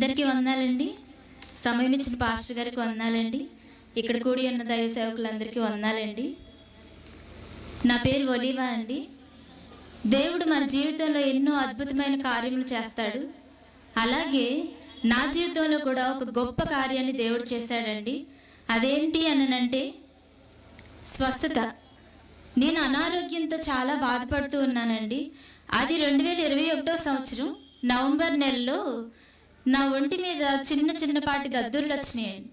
అందరికీ వందాలండి సమయం ఇచ్చిన పాస్టర్ గారికి వందాలండి ఇక్కడ కూడి ఉన్న దైవ సేవకులందరికీ వందాలండి నా పేరు ఒలీవా అండి. దేవుడు మన జీవితంలో ఎన్నో అద్భుతమైన కార్యములు చేస్తాడు. అలాగే నా జీవితంలో కూడా ఒక గొప్ప కార్యాన్ని దేవుడు చేశాడండి. అదేంటి అనంటే స్వస్థత. నేను అనారోగ్యంతో చాలా బాధపడుతూ ఉన్నానండి. అది రెండు వేల ఇరవై ఒకటో సంవత్సరం నవంబర్ నెలలో నా ఒంటి మీద చిన్న చిన్నపాటి దద్దుర్లు వచ్చినాయండి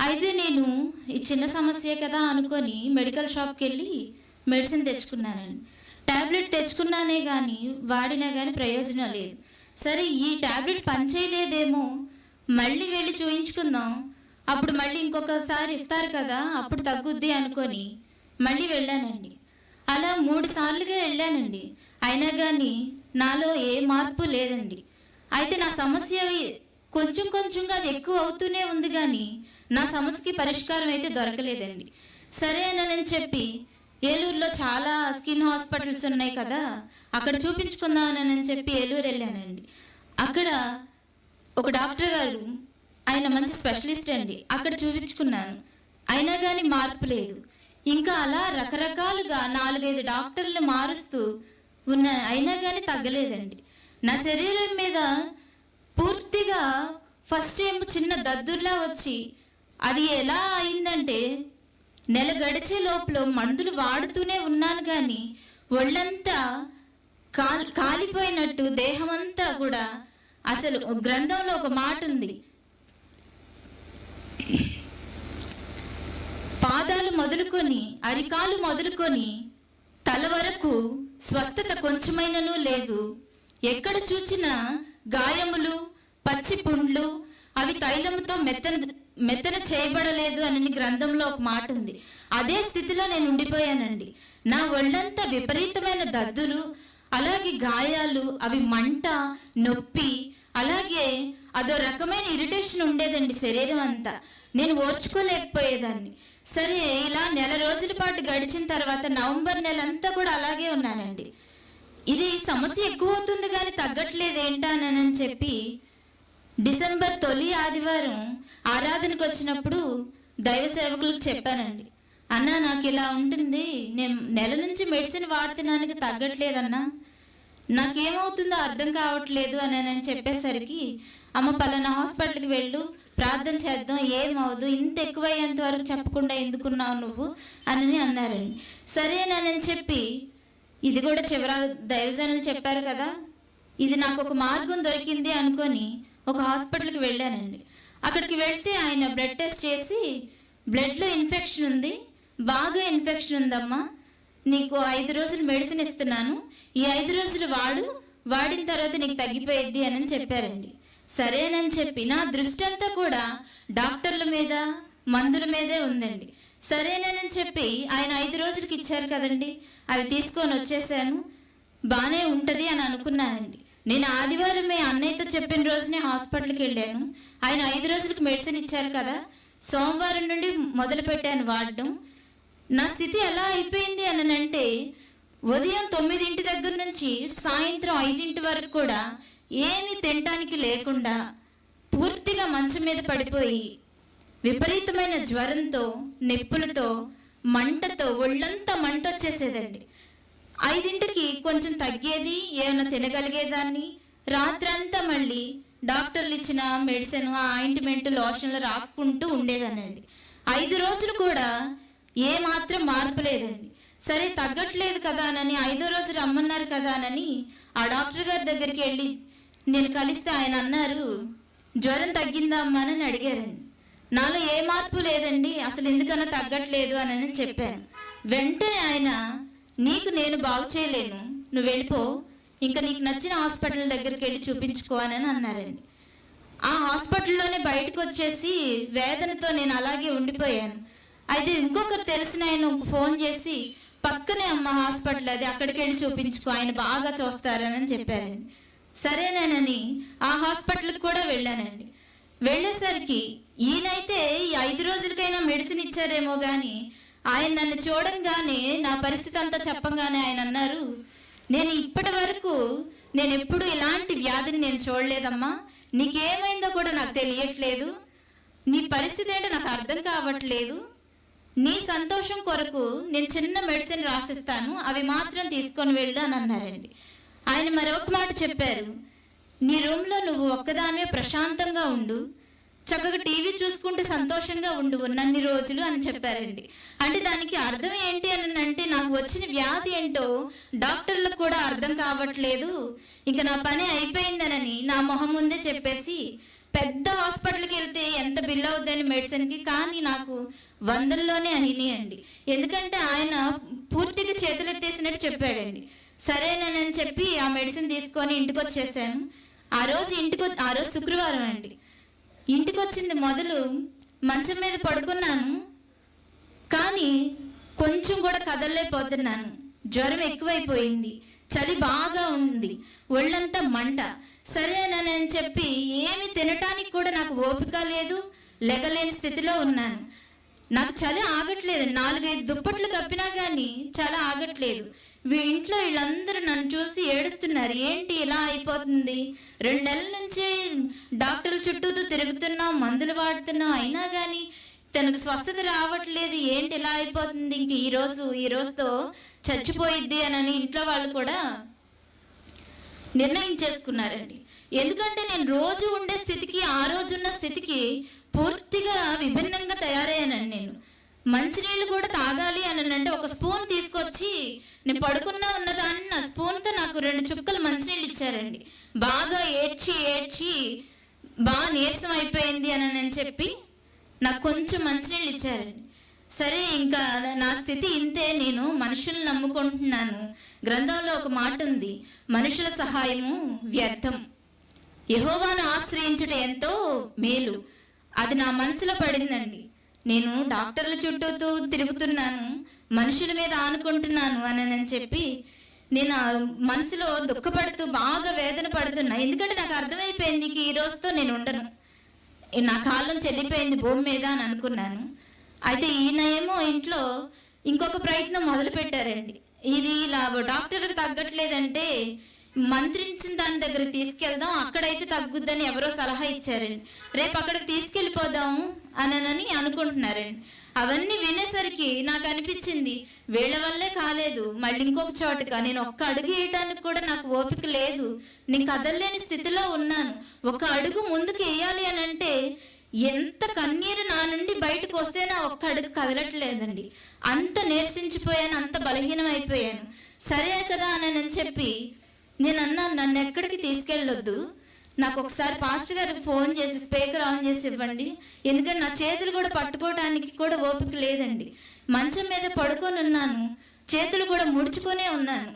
అయితే నేను ఈ చిన్న సమస్యే కదా అనుకొని మెడికల్ షాప్కి వెళ్ళి మెడిసిన్ తెచ్చుకున్నానండి ట్యాబ్లెట్ తెచ్చుకున్నానే కానీ వాడినా కానీ ప్రయోజనం లేదు. సరే ఈ ట్యాబ్లెట్ పనిచేయలేదేమో. మళ్ళీ వెళ్ళి చూయించుకుందాం. అప్పుడు మళ్ళీ ఇంకొకసారి ఇస్తారు కదా అప్పుడు తగ్గుద్ది అనుకొని మళ్ళీ వెళ్ళానండి. అలా మూడు సార్లుగా వెళ్ళానండి. అయినా కానీ నాలో ఏ మార్పు లేదండి. అయితే నా సమస్య కొంచెం కొంచెంగా అది ఎక్కువ అవుతూనే ఉంది కానీ నా సమస్యకి పరిష్కారం అయితే దొరకలేదండి. సరే అని చెప్పి ఏలూరులో చాలా స్కిన్ హాస్పిటల్స్ ఉన్నాయి కదా అక్కడ చూపించుకుందామని చెప్పి ఏలూరు వెళ్ళానండి. అక్కడ ఒక డాక్టర్ గారు ఆయన మంచి స్పెషలిస్ట్ అండి అక్కడ చూపించుకున్నాను. అయినా కానీ మార్పు లేదు. ఇంకా అలా రకరకాలుగా నాలుగైదు డాక్టర్లు మారుస్తూ ఉన్న అయినా కానీ తగ్గలేదండి. నా శరీరం మీద పూర్తిగా ఫస్ట్ టైం చిన్న దద్దుర్లా వచ్చి అది ఎలా అయిందంటే నెల గడిచే లోపల మందులు వాడుతూనే ఉన్నాను కానీ ఒళ్ళంతా కాల్ కాలిపోయినట్టు దేహమంతా కూడా అసలు గ్రంథంలో ఒక మాట ఉంది. పాదాలు మొదలుకొని అరికాలు మొదలుకొని తల వరకు స్వస్థత కొంచెమైనను లేదు. ఎక్కడ చూచినా గాయములు పచ్చి పుండ్లు అవి తైలముతో మెత్తన మెత్తన చేయబడలేదు అని గ్రంథంలో ఒక మాట ఉంది. అదే స్థితిలో నేను ఉండిపోయానండి. నా ఒళ్ళంతా విపరీతమైన దద్దులు అలాగే గాయాలు అవి మంట నొప్పి అలాగే అదో రకమైన ఇరిటేషన్ ఉండేదండి శరీరం అంతా. నేను ఓర్చుకోలేకపోయేదాన్ని. సరే ఇలా నెల రోజుల పాటు గడిచిన తర్వాత నవంబర్ నెల అంతా కూడా అలాగే ఉన్నానండి. ఇది సమస్య ఎక్కువ అవుతుంది కానీ తగ్గట్లేదు ఏంటానని చెప్పి డిసెంబర్ తొలి ఆదివారం ఆరాధనకు వచ్చినప్పుడు దైవ సేవకులకు చెప్పానండి. అన్న నాకు ఇలా ఉంటుంది. నేను నెల నుంచి మెడిసిన్ వాడుతున్నానికి తగ్గట్లేదన్నా. నాకేమవుతుందో అర్థం కావట్లేదు అని నేను చెప్పేసరికి అమ్మ పలానా హాస్పిటల్కి వెళ్ళు. ప్రార్థన చేద్దాం. ఏమవుదు ఇంత ఎక్కువయ్యేంత వరకు చెప్పకుండా ఎందుకున్నావు నువ్వు? అని అన్నారండి. సరేనని చెప్పి ఇది కూడా చివర దైవజనులు చెప్పారు కదా? ఇది నాకు ఒక మార్గం దొరికింది అనుకొని ఒక హాస్పిటల్కి వెళ్ళానండి. అక్కడికి వెళ్తే ఆయన బ్లడ్ టెస్ట్ చేసి బ్లడ్లో ఇన్ఫెక్షన్ ఉంది బాగా ఇన్ఫెక్షన్ ఉందమ్మా. నీకు ఐదు రోజులు మెడిసిన్ ఇస్తున్నాను. ఈ ఐదు రోజులు వాడు వాడిన తర్వాత నీకు తగ్గిపోయిద్ది అని చెప్పారండి. సరేనని చెప్పి నా దృష్టి అంతా కూడా డాక్టర్ల మీద మందుల మీదే ఉందండి. సరేనని చెప్పి ఆయన ఐదు రోజులకి ఇచ్చారు కదండి. అవి తీసుకొని వచ్చేసాను. బాగానే ఉంటుంది అని అనుకున్నానండి. నేను ఆదివారం మీ అన్నయ్యతో చెప్పిన రోజునే హాస్పిటల్కి వెళ్ళాను. ఆయన ఐదు రోజులకు మెడిసిన్ ఇచ్చారు కదా. సోమవారం నుండి మొదలు పెట్టాను వాడడం. నా స్థితి ఎలా అయిపోయింది అని అంటే ఉదయం తొమ్మిదింటి దగ్గర నుంచి సాయంత్రం ఐదింటి వరకు కూడా ఏమీ తినటానికి లేకుండా పూర్తిగా మంచం మీద పడిపోయి విపరీతమైన జ్వరంతో నొప్పులతో మంటతో ఒళ్ళంతా మంట వచ్చేసేదండి. ఐదింటికి కొంచెం తగ్గేది ఏమైనా తినగలిగేదాన్ని? రాత్రంతా మళ్ళీ డాక్టర్లు ఇచ్చిన మెడిసిన్ ఆ ఆయింట్మెంట్ లోషన్లు రాసుకుంటూ ఉండేదానండి ఐదు రోజులు కూడా ఏ మాత్రం మార్పు లేదండి. సరే తగ్గట్లేదు కదా అని ఐదో రోజు రమ్మన్నారు కదా అని ఆ డాక్టర్ గారి దగ్గరికి వెళ్ళి నేను కలిస్తే ఆయన అన్నారు జ్వరం తగ్గిందా అమ్మా అని అడిగారండి. నాలో ఏ మార్పు లేదండి అసలు ఎందుకన్నా తగ్గట్లేదు అని నేను చెప్పాను. వెంటనే ఆయన నీకు నేను బాగు చేయలేను నువ్వు వెళ్ళిపో ఇంకా నీకు నచ్చిన హాస్పిటల్ దగ్గరికి వెళ్ళి చూపించుకో అని అన్నారండి. ఆ హాస్పిటల్లోనే బయటకు వచ్చేసి వేదనతో నేను అలాగే ఉండిపోయాను. అయితే ఇంకొకరు తెలిసిన ఆయన ఫోన్ చేసి పక్కనే అమ్మ హాస్పిటల్ అది అక్కడికి వెళ్ళి చూపించుకో ఆయన బాగా చూస్తారని చెప్పారండి. సరేనేనని ఆ హాస్పిటల్కి కూడా వెళ్ళానండి. వెళ్ళేసరికి ఈయనైతే ఈ ఐదు రోజులకైనా మెడిసిన్ ఇచ్చారేమో కానీ ఆయన నన్ను చూడంగానే నా పరిస్థితి అంతా చెప్పంగానే ఆయన అన్నారు నేను ఇప్పటి వరకు నేను ఎప్పుడు ఇలాంటి వ్యాధిని నేను చూడలేదమ్మా. నీకేమైందో కూడా నాకు తెలియట్లేదు. నీ పరిస్థితి ఏంటో నాకు అర్థం కావట్లేదు. నీ సంతోషం కొరకు నేను చిన్న మెడిసిన్ రాసిస్తాను. అవి మాత్రం తీసుకొని వెళ్ళు అని అన్నారండి. ఆయన మరొక మాట చెప్పారు నీ రూమ్లో నువ్వు ఒక్కదానివే ప్రశాంతంగా ఉండు. చక్కగా టీవీ చూసుకుంటూ సంతోషంగా ఉండు ఉన్నన్ని రోజులు అని చెప్పారండి. అంటే దానికి అర్థం ఏంటి అని అంటే నాకు వచ్చిన వ్యాధి ఏంటో డాక్టర్లకు కూడా అర్థం కావట్లేదు. ఇంకా నా పని అయిపోయిందనని నా మొహం ముందే చెప్పేసి పెద్ద హాస్పిటల్కి వెళ్తే ఎంత బిల్ అవుద్దని మెడిసిన్కి? కానీ నాకు వందల్లోనే అయినాయండి. ఎందుకంటే ఆయన పూర్తిగా చేతులెత్తేసినట్టు చెప్పాడండి. సరేనని చెప్పి ఆ మెడిసిన్ తీసుకొని ఇంటికి వచ్చేసాను ఆ రోజు ఇంటికి వచ్చి- ఆ రోజు శుక్రవారం అండి. ఇంటికి వచ్చింది మొదలు మంచం మీద పడుకున్నాను. కానీ కొంచెం కూడా కదలలేకపోతున్నాను. జ్వరం ఎక్కువైపోయింది. చలి బాగా ఉంది. ఒళ్ళంతా మంట. సరేనని చెప్పి ఏమి తినటానికి కూడా నాకు ఓపిక లేదు. లెగలేని స్థితిలో ఉన్నాను. నాకు చలి ఆగట్లేదు. నాలుగైదు దుప్పట్లు కప్పినా కానీ చలి ఆగట్లేదు. వీంట్లో వీళ్ళందరూ నన్ను చూసి ఏడుస్తున్నారు. ఏంటి ఇలా అయిపోతుంది? రెండు నెలల నుంచి డాక్టర్ల చుట్టూతో తిరుగుతున్నాం మందులు వాడుతున్నాం. అయినా కానీ తనకు స్వస్థత రావట్లేదు. ఏంటి ఇలా అయిపోతుంది? ఇంక ఈ రోజు ఈ రోజుతో చచ్చిపోయిద్ది అని ఇంట్లో వాళ్ళు కూడా నిర్ణయం చేసుకున్నారండి. ఎందుకంటే నేను రోజు ఉండే స్థితికి ఆ రోజు ఉన్న స్థితికి పూర్తిగా విభిన్నంగా మంచినీళ్ళు కూడా తాగాలి అని అంటే ఒక స్పూన్ తీసుకొచ్చి నేను పడుకున్నా ఉన్నదాన్ని నా స్పూన్తో నాకు రెండు చుక్కలు మంచినీళ్ళు ఇచ్చారండి. బాగా ఏడ్చి ఏడ్చి బాగా నీరసం అయిపోయింది అని నేను చెప్పి నాకు కొంచెం మంచినీళ్ళు ఇచ్చారండి. సరే ఇంకా నా స్థితి ఇంతే. నేను మనుషులను నమ్ముకుంటున్నాను. గ్రంథంలో ఒక మాట ఉంది మనుషుల సహాయము వ్యర్థం. యహోవాను ఆశ్రయించుట ఎంతో మేలు. అది నా మనసులో పడిందండి. నేను డాక్టర్ల చుట్టూతూ తిరుగుతున్నాను మనుషుల మీద ఆనుకుంటున్నాను అని అని చెప్పి నేను మనసులో దుఃఖపడుతూ బాగా వేదన పడుతున్నా. ఎందుకంటే నాకు అర్థమైపోయింది ఈ రోజుతో నేను ఉండను. నా కాలం చెల్లిపోయింది భూమి మీద అని అనుకున్నాను. అయితే ఈయన ఏమో ఇంట్లో ఇంకొక ప్రయత్నం మొదలు పెట్టారండి ఇది ఇలా డాక్టర్లకు తగ్గట్లేదంటే మంత్రించిన దాని దగ్గర తీసుకెళ్దాం అక్కడైతే తగ్గుద్దని ఎవరో సలహా ఇచ్చారండి. రేపు అక్కడికి తీసుకెళ్ళిపోదాం అనని అనుకుంటున్నారండి. అవన్నీ వినేసరికి నాకు అనిపించింది వీళ్ళ వల్లే కాలేదు మళ్ళీ ఇంకొక చోటుగా నేను ఒక్క అడుగు వేయడానికి కూడా నాకు ఓపిక లేదు. నేను కదలలేని స్థితిలో ఉన్నాను. ఒక అడుగు ముందుకు వేయాలి అని అంటే ఎంత కన్నీరు నా నుండి బయటకు వస్తే నా ఒక్క అడుగు కదలట్లేదండి. అంత నీరసించిపోయాను అంత బలహీనం అయిపోయాను సరే కదా అని చెప్పి నేను అన్నాను నన్ను ఎక్కడికి తీసుకెళ్ళొద్దు. నాకు ఒకసారి పాస్టర్ గారికి ఫోన్ చేసి స్పీకర్ ఆన్ చేసి ఇవ్వండి. ఎందుకంటే నా చేతులు కూడా పట్టుకోవడానికి కూడా ఓపిక లేదండి. మంచం మీద పడుకొని ఉన్నాను. చేతులు కూడా ముడుచుకొనే ఉన్నాను.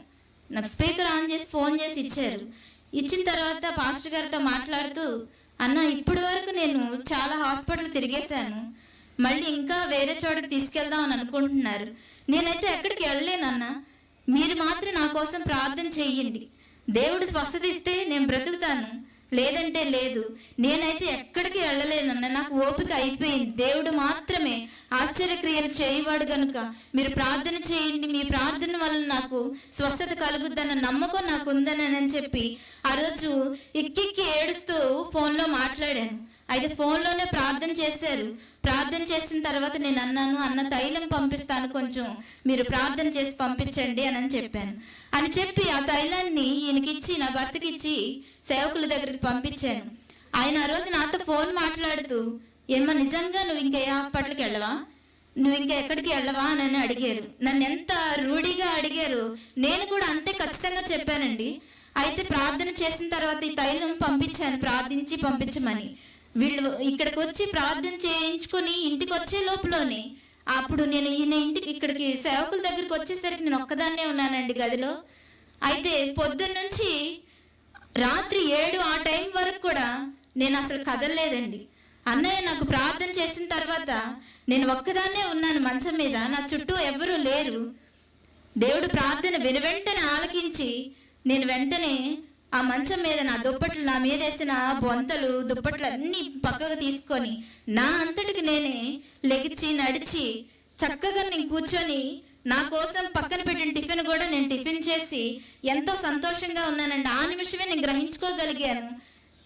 నాకు స్పీకర్ ఆన్ చేసి ఫోన్ చేసి ఇచ్చారు. ఇచ్చిన తర్వాత పాస్టర్ గారితో మాట్లాడుతూ అన్న ఇప్పటి వరకు నేను చాలా హాస్పిటల్ తిరిగేశాను. మళ్ళీ ఇంకా వేరే చోటకి తీసుకెళ్దాం అని అనుకుంటున్నారు. నేనైతే ఎక్కడికి వెళ్ళలేనన్నా. మీరు మాత్రం నా కోసం ప్రార్థన చెయ్యండి. దేవుడు స్వస్థత ఇస్తే నేను బ్రతుకుతాను. లేదంటే లేదు. నేనైతే ఎక్కడికి వెళ్ళలేనన్న నాకు ఓపిక అయిపోయింది. దేవుడు మాత్రమే ఆశ్చర్యక్రియలు చేయవాడు గనుక మీరు ప్రార్థన చేయండి. మీ ప్రార్థన వల్ల నాకు స్వస్థత కలుగుద్దన్న నమ్మకం నాకు ఉందని అని చెప్పి ఆ రోజు ఎక్కెక్కి ఏడుస్తూ ఫోన్లో మాట్లాడాను. అయితే ఫోన్లోనే ప్రార్థన చేశారు. ప్రార్థన చేసిన తర్వాత నేను అన్నాను అన్న తైలం పంపిస్తాను కొంచెం. మీరు ప్రార్థన చేసి పంపించండి అని అని చెప్పాను. అని చెప్పి ఆ తైలాన్ని ఈయనకిచ్చి నా భర్తకి ఇచ్చి సేవకుల దగ్గరికి పంపించాను. ఆయన ఆ రోజు నాతో ఫోన్ మాట్లాడుతూ ఏమో నిజంగా నువ్వు ఇంకా ఏ హాస్పిటల్కి వెళ్ళవా? నువ్వు ఇంకా ఎక్కడికి వెళ్ళవా? అని అడిగారు. నన్ను ఎంత రూఢిగా అడిగారు నేను కూడా అంతే ఖచ్చితంగా చెప్పానండి. అయితే ప్రార్థన చేసిన తర్వాత ఈ తైలం పంపించాను ప్రార్థించి పంపించమని. వీళ్ళు ఇక్కడికి వచ్చి ప్రార్థన చేయించుకొని ఇంటికి వచ్చే లోపలనే అప్పుడు నేను ఈయన ఇంటికి ఇక్కడికి సేవకుల దగ్గరికి వచ్చేసరికి నేను ఒక్కదాన్నే ఉన్నానండి గదిలో. అయితే పొద్దున్న నుంచి రాత్రి ఏడు ఆ టైం వరకు కూడా నేను అసలు కదలలేదండి. అన్నయ్య నాకు ప్రార్థన చేసిన తర్వాత నేను ఒక్కదాన్నే ఉన్నాను మంచం మీద నా చుట్టూ ఎవరూ లేరు. దేవుడు ప్రార్థన విని వెంటనే ఆలకించి నేను వెంటనే ఆ మంచం మీద నా దుప్పట్లు నా మీద వేసిన బొంతలు దుప్పట్లు అన్ని పక్కకు తీసుకొని నా అంతటికి నేనే లెగిచి నడిచి చక్కగా నేను కూర్చొని నా కోసం పక్కన పెట్టిన టిఫిన్ కూడా నేను టిఫిన్ చేసి ఎంతో సంతోషంగా ఉన్నానండి. ఆ నిమిషమే నేను గ్రహించుకోగలిగాను.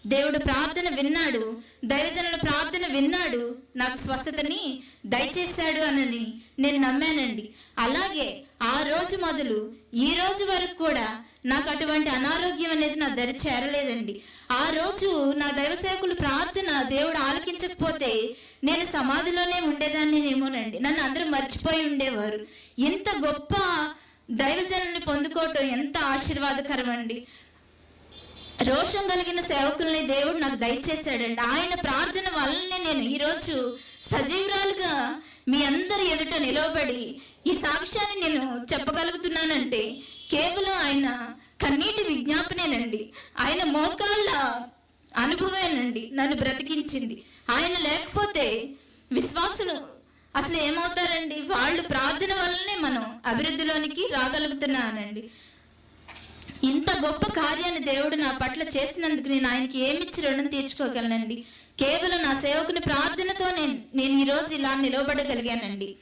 దేవుడు ప్రార్థన విన్నాడు దైవజనుల ప్రార్థన విన్నాడు నాకు స్వస్థతని దయచేశాడు అనని నేను నమ్మానండి. అలాగే ఆ రోజు మొదలు ఈ రోజు వరకు కూడా నాకు అటువంటి అనారోగ్యం అనేది నా దరి చేరలేదండి. ఆ రోజు నా దైవ సేవకులు ప్రార్థన దేవుడు ఆలకించకపోతే నేను సమాధిలోనే ఉండేదాన్ని ఏమోనండి నన్ను అందరూ మర్చిపోయి ఉండేవారు. ఇంత గొప్ప దైవజనుల్ని పొందుకోవటం ఎంత ఆశీర్వాదకరం అండి రోషం కలిగిన సేవకుల్ని దేవుడు నాకు దయచేశాడండి. ఆయన ప్రార్థన వల్లనే నేను ఈరోజు సజీవురాలుగా మీ అందరి ఎదుట నిలవబడి ఈ సాక్ష్యాన్ని నేను చెప్పగలుగుతున్నానంటే కేవలం ఆయన కన్నీటి విజ్ఞాపనేనండి. ఆయన మోకాళ్ళ అనుభవేనండి. నన్ను బ్రతికించింది. ఆయన లేకపోతే విశ్వాసులు అసలు ఏమవుతారండి? వాళ్ళు ప్రార్థన వల్లనే మనం అభివృద్ధిలోనికి రాగలుగుతున్నానండి. ఇంత గొప్ప కార్యాన్ని దేవుడు నా పట్ల చేసినందుకు నేను ఆయనకి ఏమిచ్చి రుణం తీర్చుకోగలనండి? కేవలం నా సేవకుని ప్రార్థనతో నేను నేను ఈరోజు ఇలా నిలవబడగలిగానండి.